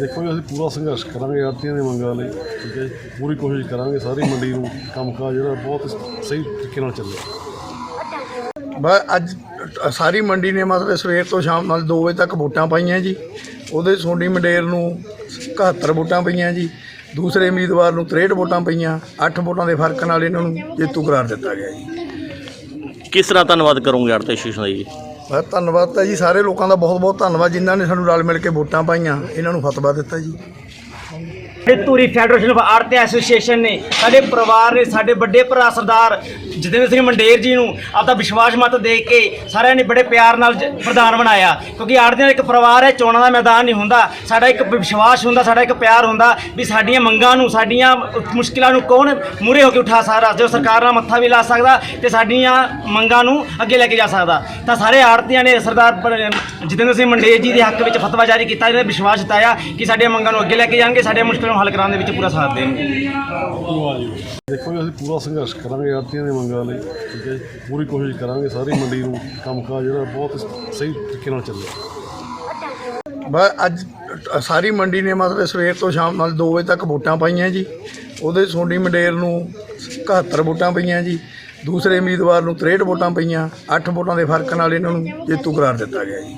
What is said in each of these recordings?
ਦੇਖੋ ਜੀ ਅਸੀਂ ਪੂਰਾ ਸੰਘਰਸ਼ ਕਰਾਂਗੇ ਆੜਤੀਆਂ ਦੀ ਮੰਗਾਂ ਲਈ ਠੀਕ ਹੈ ਜੀ। ਪੂਰੀ ਕੋਸ਼ਿਸ਼ ਕਰਾਂਗੇ ਸਾਰੀ ਮੰਡੀ ਨੂੰ ਕੰਮਕਾਜ ਜਿਹੜਾ ਬਹੁਤ ਸਹੀ ਤਰੀਕੇ ਨਾਲ ਚੱਲੇ। ਬਸ ਅੱਜ ਸਾਰੀ ਮੰਡੀ ਨੇ ਮਤਲਬ ਸਵੇਰ ਤੋਂ ਸ਼ਾਮ ਨਾਲ 2 ਵਜੇ ਤੱਕ ਵੋਟਾਂ ਪਾਈਆਂ ਜੀ। ਉਹਦੇ ਸੋਡੀ ਮੰਡੇਰ ਨੂੰ 71 ਵੋਟਾਂ ਪਈਆਂ ਜੀ। ਦੂਸਰੇ ਉਮੀਦਵਾਰ ਨੂੰ 63 ਵੋਟਾਂ ਪਈਆਂ। 8 ਵੋਟਾਂ ਦੇ ਫ਼ਰਕ ਨਾਲ ਇਹਨਾਂ ਨੂੰ ਜੇਤੂ ਕਰਾਰ ਦਿੱਤਾ ਗਿਆ ਜੀ। ਕਿਸ ਤਰ੍ਹਾਂ ਧੰਨਵਾਦ ਕਰੋਗੇ ਆੜਤੇ ਐਸੋਸੀਏਸ਼ਨ ਦਾ ਜੀ? ਬਸ ਧੰਨਵਾਦ ਤਾਂ ਜੀ, ਸਾਰੇ ਲੋਕਾਂ ਦਾ ਬਹੁਤ ਬਹੁਤ ਧੰਨਵਾਦ ਜਿਨ੍ਹਾਂ ਨੇ ਸਾਨੂੰ ਰਲ ਮਿਲ ਕੇ ਵੋਟਾਂ ਪਾਈਆਂ, ਇਹਨਾਂ ਨੂੰ ਫਤਵਾ ਦਿੱਤਾ ਜੀ। ਇਹ Dhuri federation of art association ਨੇ ਸਾਡੇ ਪਰਿਵਾਰ ਨੇ, ਸਾਡੇ ਵੱਡੇ ਭਰਾ ਸਰਦਾਰ ਜਤਿੰਦਰ ਸਿੰਘ ਮੰਡੇਰ ਜੀ ਨੂੰ ਆਪਦਾ ਵਿਸ਼ਵਾਸ ਮਤ ਦੇ ਕੇ ਸਾਰਿਆਂ ਨੇ ਬੜੇ ਪਿਆਰ ਨਾਲ ਜ- ਪ੍ਰਧਾਨ ਬਣਾਇਆ। ਕਿਉਂਕਿ ਆੜਤੀਆਂ ਦਾ ਇੱਕ ਪਰਿਵਾਰ ਹੈ, ਚੋਣਾਂ ਦਾ ਮੈਦਾਨ ਨਹੀਂ ਹੁੰਦਾ। ਸਾਡਾ ਇੱਕ ਵਿਸ਼ਵਾਸ ਹੁੰਦਾ, ਸਾਡਾ ਇੱਕ ਪਿਆਰ ਹੁੰਦਾ ਵੀ ਸਾਡੀਆਂ ਮੰਗਾਂ ਨੂੰ, ਸਾਡੀਆਂ ਮੁਸ਼ਕਿਲਾਂ ਨੂੰ ਕੌਣ ਮੂਰੇ ਹੋ ਕੇ ਉਠਾ ਸਕਦਾ, ਜੋ ਸਰਕਾਰ ਨਾਲ ਮੱਥਾ ਵੀ ਲਾ ਸਕਦਾ ਤੇ ਸਾਡੀਆਂ ਮੰਗਾਂ ਨੂੰ ਅੱਗੇ ਲੈ ਕੇ ਜਾ ਸਕਦਾ। ਤਾਂ ਸਾਰੇ ਆੜਤੀਆਂ ਨੇ ਸਰਦਾਰ ਪ- ਜਤਿੰਦਰ ਸਿੰਘ ਮੰਡੇਰ ਜੀ ਦੇ ਹੱਕ ਵਿੱਚ ਫਤਵਾ ਜਾਰੀ ਕੀਤਾ ਜਿਹਨੇ ਵਿਸ਼ਵਾਸ ਜਤਾਇਆ ਕਿ ਸਾਡੀਆਂ ਮੰਗਾਂ ਨੂੰ ਅੱਗੇ ਲੈ ਕੇ ਜਾਣਗੇ, ਸਾਡੀਆਂ ਮੁਸ਼ਕਿਲਾਂ ਨੂੰ ਹੱਲ ਕਰਾਉਣ ਦੇ ਵਿੱਚ ਪੂਰਾ ਸਾਥ ਦੇਣਗੇ ਦੇਖੋ ਜੀ ਅਸੀਂ ਪੂਰਾ ਸੰਘਰਸ਼ ਕਰਾਂਗੇ ਆੜਤੀਆਂ ਦੀ ਮੰਗਾਂ ਲਈ। ਠੀਕ ਹੈ ਜੀ। ਪੂਰੀ ਕੋਸ਼ਿਸ਼ ਕਰਾਂਗੇ ਸਾਰੀ ਮੰਡੀ ਨੂੰ ਕੰਮਕਾਜ ਜਿਹੜਾ ਬਹੁਤ ਸਹੀ ਤਰੀਕੇ ਨਾਲ ਚੱਲੇ। ਬਸ ਅੱਜ ਸਾਰੀ ਮੰਡੀ ਨੇ ਮਤਲਬ ਸਵੇਰ ਤੋਂ ਸ਼ਾਮ ਨਾਲ 2 ਵਜੇ ਤੱਕ ਵੋਟਾਂ ਪਾਈਆਂ ਜੀ। ਉਹਦੇ ਸੋਡੀ ਮੰਡੇਰ ਨੂੰ 71 ਵੋਟਾਂ ਪਈਆਂ ਜੀ। ਦੂਸਰੇ ਉਮੀਦਵਾਰ ਨੂੰ 63 ਵੋਟਾਂ ਪਈਆਂ। 8 ਵੋਟਾਂ ਦੇ ਫ਼ਰਕ ਨਾਲ ਇਹਨਾਂ ਨੂੰ ਜੇਤੂ ਕਰਾਰ ਦਿੱਤਾ ਗਿਆ ਜੀ।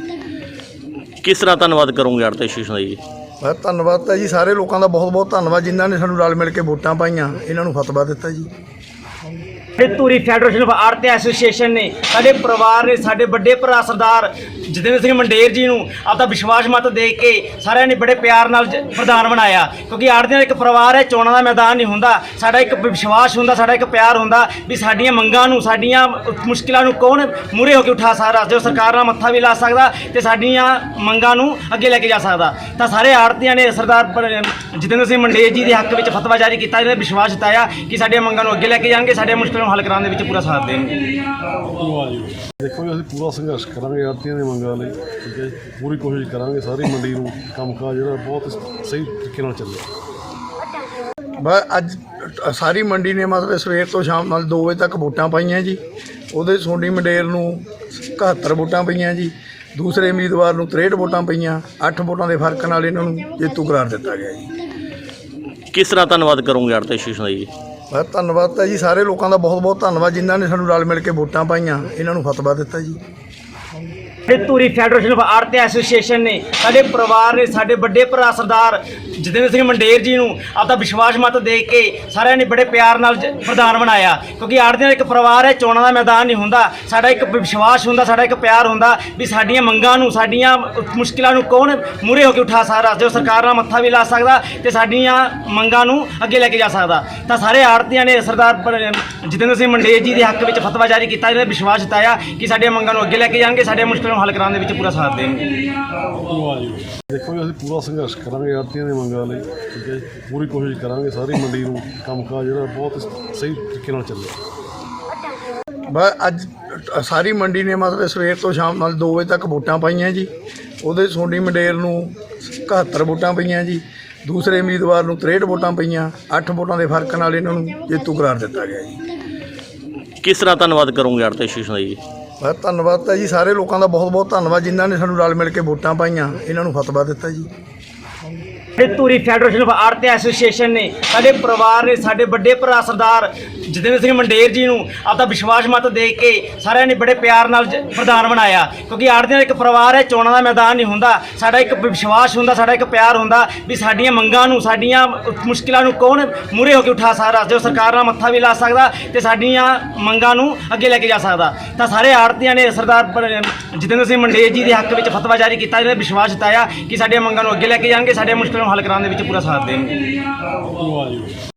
ਕਿਸ ਤਰ੍ਹਾਂ ਧੰਨਵਾਦ ਕਰੋਗੇ ਐਸੋਸੀਏਸ਼ਨ ਦਾ ਜੀ? ਬਸ ਧੰਨਵਾਦ ਤਾਂ ਜੀ, ਸਾਰੇ ਲੋਕਾਂ ਦਾ ਬਹੁਤ ਬਹੁਤ ਧੰਨਵਾਦ ਜਿਨ੍ਹਾਂ ਨੇ ਸਾਨੂੰ ਰਲ ਮਿਲ ਕੇ ਵੋਟਾਂ ਪਾਈਆਂ, ਇਹਨਾਂ ਨੂੰ ਫਤਵਾ ਦਿੱਤਾ ਜੀ। ਇਹ Dhuri federation of art association ਨੇ ਸਾਡੇ ਪਰਿਵਾਰ ਨੇ, ਸਾਡੇ ਵੱਡੇ ਭਰਾ ਸਰਦਾਰ ਜਤਿੰਦਰ ਸਿੰਘ ਮੰਡੇਰ ਜੀ ਨੂੰ ਆਪਦਾ ਵਿਸ਼ਵਾਸ ਮਤ ਦੇ ਕੇ ਸਾਰਿਆਂ ਨੇ ਬੜੇ ਪਿਆਰ ਨਾਲ ਜ- ਪ੍ਰਧਾਨ ਬਣਾਇਆ। ਕਿਉਂਕਿ ਆੜਤੀਆਂ ਦਾ ਇੱਕ ਪਰਿਵਾਰ ਹੈ, ਚੋਣਾਂ ਦਾ ਮੈਦਾਨ ਨਹੀਂ ਹੁੰਦਾ। ਸਾਡਾ ਇੱਕ ਵਿਸ਼ਵਾਸ ਹੁੰਦਾ, ਸਾਡਾ ਇੱਕ ਪਿਆਰ ਹੁੰਦਾ ਵੀ ਸਾਡੀਆਂ ਮੰਗਾਂ ਨੂੰ, ਸਾਡੀਆਂ ਮੁਸ਼ਕਿਲਾਂ ਨੂੰ ਕੌਣ ਮੂਰੇ ਹੋ ਕੇ ਉਠਾ ਸਕਦਾ, ਜੋ ਸਰਕਾਰ ਨਾਲ ਮੱਥਾ ਵੀ ਲਾ ਸਕਦਾ ਤੇ ਸਾਡੀਆਂ ਮੰਗਾਂ ਨੂੰ ਅੱਗੇ ਲੈ ਕੇ ਜਾ ਸਕਦਾ। ਤਾਂ ਸਾਰੇ ਆੜਤੀਆਂ ਨੇ ਸਰਦਾਰ ਪ- ਜਤਿੰਦਰ ਸਿੰਘ ਮੰਡੇਰ ਜੀ ਦੇ ਹੱਕ ਵਿੱਚ ਫਤਵਾ ਜਾਰੀ ਕੀਤਾ, ਜਿਹਨੇ ਵਿਸ਼ਵਾਸ ਜਤਾਇਆ ਕਿ ਸਾਡੀਆਂ ਮੰਗਾਂ ਨੂੰ ਅੱਗੇ ਲੈ ਕੇ ਜਾਣਗੇ, ਸਾਡੀਆਂ ਮੁਸ਼ਕਿਲਾਂ ਨੂੰ ਹੱਲ ਕਰਾਉਣ ਦੇ ਵਿੱਚ ਪੂਰਾ ਸਾਥ ਦੇਣਗੇ ਦੇਖੋ ਜੀ ਅਸੀਂ ਪੂਰਾ ਸੰਘਰਸ਼ ਕਰਾਂਗੇ ਆੜਤੀਆਂ ਦੀ ਮੰਗਾਂ ਲਈ। ਠੀਕ ਹੈ ਜੀ। ਪੂਰੀ ਕੋਸ਼ਿਸ਼ ਕਰਾਂਗੇ ਸਾਰੀ ਮੰਡੀ ਨੂੰ ਕੰਮਕਾਜ ਜਿਹੜਾ ਬਹੁਤ ਸਹੀ ਤਰੀਕੇ ਨਾਲ ਚੱਲੇ। ਬਸ ਅੱਜ ਸਾਰੀ ਮੰਡੀ ਨੇ ਮਤਲਬ ਸਵੇਰ ਤੋਂ ਸ਼ਾਮ ਨਾਲ 2 ਵਜੇ ਤੱਕ ਵੋਟਾਂ ਪਾਈਆਂ ਜੀ। ਉਹਦੇ ਸੋਡੀ ਮੰਡੇਰ ਨੂੰ 71 ਵੋਟਾਂ ਪਈਆਂ ਜੀ। ਦੂਸਰੇ ਉਮੀਦਵਾਰ ਨੂੰ 63 ਵੋਟਾਂ ਪਈਆਂ। 8 ਵੋਟਾਂ ਦੇ ਫ਼ਰਕ ਨਾਲ ਇਹਨਾਂ ਨੂੰ ਜੇਤੂ ਕਰਾਰ ਦਿੱਤਾ ਗਿਆ ਜੀ। ਕਿਸ ਤਰ੍ਹਾਂ ਧੰਨਵਾਦ ਕਰੋਗੇ ਐਸੋਸੀਏਸ਼ਨ ਦਾ ਜੀ? ਬਸ ਧੰਨਵਾਦ ਤਾਂ ਜੀ, ਸਾਰੇ ਲੋਕਾਂ ਦਾ ਬਹੁਤ ਬਹੁਤ ਧੰਨਵਾਦ ਜਿਨ੍ਹਾਂ ਨੇ ਸਾਨੂੰ ਰਲ ਮਿਲ ਕੇ ਵੋਟਾਂ ਪਾਈਆਂ, ਇਹਨਾਂ ਨੂੰ ਫਤਵਾ ਦਿੱਤਾ ਜੀ। ਇਹ Dhuri federation of art association ਨੇ ਸਾਡੇ ਪਰਿਵਾਰ ਨੇ, ਸਾਡੇ ਵੱਡੇ ਭਰਾ ਸਰਦਾਰ ਜਤਿੰਦਰ ਸਿੰਘ ਮੰਡੇਰ ਜੀ ਨੂੰ ਆਪਦਾ ਵਿਸ਼ਵਾਸ ਮਤ ਦੇ ਕੇ ਸਾਰਿਆਂ ਨੇ ਬੜੇ ਪਿਆਰ ਨਾਲ ਜ- ਪ੍ਰਧਾਨ ਬਣਾਇਆ। ਕਿਉਂਕਿ ਆੜਤੀਆਂ ਦਾ ਇੱਕ ਪਰਿਵਾਰ ਹੈ, ਚੋਣਾਂ ਦਾ ਮੈਦਾਨ ਨਹੀਂ ਹੁੰਦਾ। ਸਾਡਾ ਇੱਕ ਵਿਸ਼ਵਾਸ ਹੁੰਦਾ, ਸਾਡਾ ਇੱਕ ਪਿਆਰ ਹੁੰਦਾ ਵੀ ਸਾਡੀਆਂ ਮੰਗਾਂ ਨੂੰ, ਸਾਡੀਆਂ ਮੁਸ਼ਕਿਲਾਂ ਨੂੰ ਕੌਣ ਮੂਰੇ ਹੋ ਕੇ ਉਠਾ ਸਕਦਾ, ਜੋ ਸਰਕਾਰ ਨਾਲ ਮੱਥਾ ਵੀ ਲਾ ਸਕਦਾ ਤੇ ਸਾਡੀਆਂ ਮੰਗਾਂ ਨੂੰ ਅੱਗੇ ਲੈ ਕੇ ਜਾ ਸਕਦਾ। ਤਾਂ ਸਾਰੇ ਆੜਤੀਆਂ ਨੇ ਸਰਦਾਰ ਪ- ਜਤਿੰਦਰ ਸਿੰਘ ਮੰਡੇਰ ਜੀ ਦੇ ਹੱਕ ਵਿੱਚ ਫਤਵਾ ਜਾਰੀ ਕੀਤਾ, ਜਿਹਨੇ ਵਿਸ਼ਵਾਸ ਜਤਾਇਆ ਕਿ ਸਾਡੀਆਂ ਮੰਗਾਂ ਨੂੰ ਅੱਗੇ ਲੈ ਕੇ ਜਾਣਗੇ, ਸਾਡੀਆਂ ਮੁਸ਼ਕਿਲਾਂ ਨੂੰ ਹੱਲ ਕਰਾਉਣ ਦੇ ਵਿੱਚ ਪੂਰਾ ਸਾਥ ਦੇਣਗੇ। ਦੇਖੋ ਜੀ ਅਸੀਂ ਪੂਰਾ ਸੰਘਰਸ਼ ਕਰਾਂਗੇ ਆੜਤੀਆਂ ਦੀ ਮੰਗਾਂ ਲਈ। ਠੀਕ ਹੈ ਜੀ। ਪੂਰੀ ਕੋਸ਼ਿਸ਼ ਕਰਾਂਗੇ ਸਾਰੀ ਮੰਡੀ ਨੂੰ ਕੰਮਕਾਜ ਜਿਹੜਾ ਬਹੁਤ ਸਹੀ ਤਰੀਕੇ ਨਾਲ ਚੱਲੇ। ਬਸ ਅੱਜ ਸਾਰੀ ਮੰਡੀ ਨੇ ਮਤਲਬ ਸਵੇਰ ਤੋਂ ਸ਼ਾਮ ਨਾਲ 2 ਵਜੇ ਤੱਕ ਵੋਟਾਂ ਪਾਈਆਂ ਜੀ। ਉਹਦੇ ਸੋਡੀ ਮੰਡੇਰ ਨੂੰ 71 ਵੋਟਾਂ ਪਈਆਂ ਜੀ। ਦੂਸਰੇ ਉਮੀਦਵਾਰ ਨੂੰ 63 ਵੋਟਾਂ ਪਈਆਂ। 8 ਵੋਟਾਂ ਦੇ ਫ਼ਰਕ ਨਾਲ ਇਹਨਾਂ ਨੂੰ ਜੇਤੂ ਕਰਾਰ ਦਿੱਤਾ ਗਿਆ ਜੀ। ਕਿਸ ਤਰ੍ਹਾਂ ਧੰਨਵਾਦ ਕਰੋਗੇ ਐਸੋਸੀਏਸ਼ਨ ਦਾ ਜੀ? ਬਸ ਧੰਨਵਾਦ ਤਾਂ ਜੀ, ਸਾਰੇ ਲੋਕਾਂ ਦਾ ਬਹੁਤ ਬਹੁਤ ਧੰਨਵਾਦ ਜਿਨ੍ਹਾਂ ਨੇ ਸਾਨੂੰ ਰਲ ਮਿਲ ਕੇ ਵੋਟਾਂ ਪਾਈਆਂ, ਇਹਨਾਂ ਨੂੰ ਫਤਵਾ ਦਿੱਤਾ ਜੀ। ਇਹ Dhuri federation of art association ਨੇ ਸਾਡੇ ਪਰਿਵਾਰ ਨੇ, ਸਾਡੇ ਵੱਡੇ ਭਰਾ ਸਰਦਾਰ ਜਤਿੰਦਰ ਸਿੰਘ ਮੰਡੇਰ ਜੀ ਨੂੰ ਆਪਦਾ ਵਿਸ਼ਵਾਸ ਮਤ ਦੇ ਕੇ ਸਾਰਿਆਂ ਨੇ ਬੜੇ ਪਿਆਰ ਨਾਲ ਜ- ਪ੍ਰਧਾਨ ਬਣਾਇਆ। ਕਿਉਂਕਿ ਆੜਤੀਆਂ ਦਾ ਇੱਕ ਪਰਿਵਾਰ ਹੈ, ਚੋਣਾਂ ਦਾ ਮੈਦਾਨ ਨਹੀਂ ਹੁੰਦਾ। ਸਾਡਾ ਇੱਕ ਵਿਸ਼ਵਾਸ ਹੁੰਦਾ, ਸਾਡਾ ਇੱਕ ਪਿਆਰ ਹੁੰਦਾ ਵੀ ਸਾਡੀਆਂ ਮੰਗਾਂ ਨੂੰ, ਸਾਡੀਆਂ ਮੁਸ਼ਕਿਲਾਂ ਨੂੰ ਕੌਣ ਮੂਰੇ ਹੋ ਕੇ ਉਠਾ ਸਕਦਾ ਜੋ ਸਰਕਾਰ ਨਾਲ ਮੱਥਾ ਵੀ ਲਾ ਸਕਦਾ ਤੇ ਸਾਡੀਆਂ ਮੰਗਾਂ ਨੂੰ ਅੱਗੇ ਲੈ ਕੇ ਜਾ ਸਕਦਾ। ਤਾਂ ਸਾਰੇ ਆੜਤੀਆਂ ਨੇ ਸਰਦਾਰ ਪ- ਜਤਿੰਦਰ ਸਿੰਘ ਮੰਡੇਰ ਜੀ ਦੇ ਹੱਕ ਵਿੱਚ ਫਤਵਾ ਜਾਰੀ ਕੀਤਾ, ਜਿਹਨੇ ਵਿਸ਼ਵਾਸ ਜਤਾਇਆ ਕਿ ਸਾਡੀਆਂ ਮੰਗਾਂ ਨੂੰ ਅੱਗੇ ਲੈ ਕੇ ਜਾਣਗੇ, ਸਾਡੀਆਂ ਮੁਸ਼ਕਿਲਾਂ ਨੂੰ ਨੂੰ ਹੱਲ ਕਰਾਉਣ ਦੇ ਵਿੱਚ ਪੂਰਾ ਸਾਥ ਦੇਣਗੇ।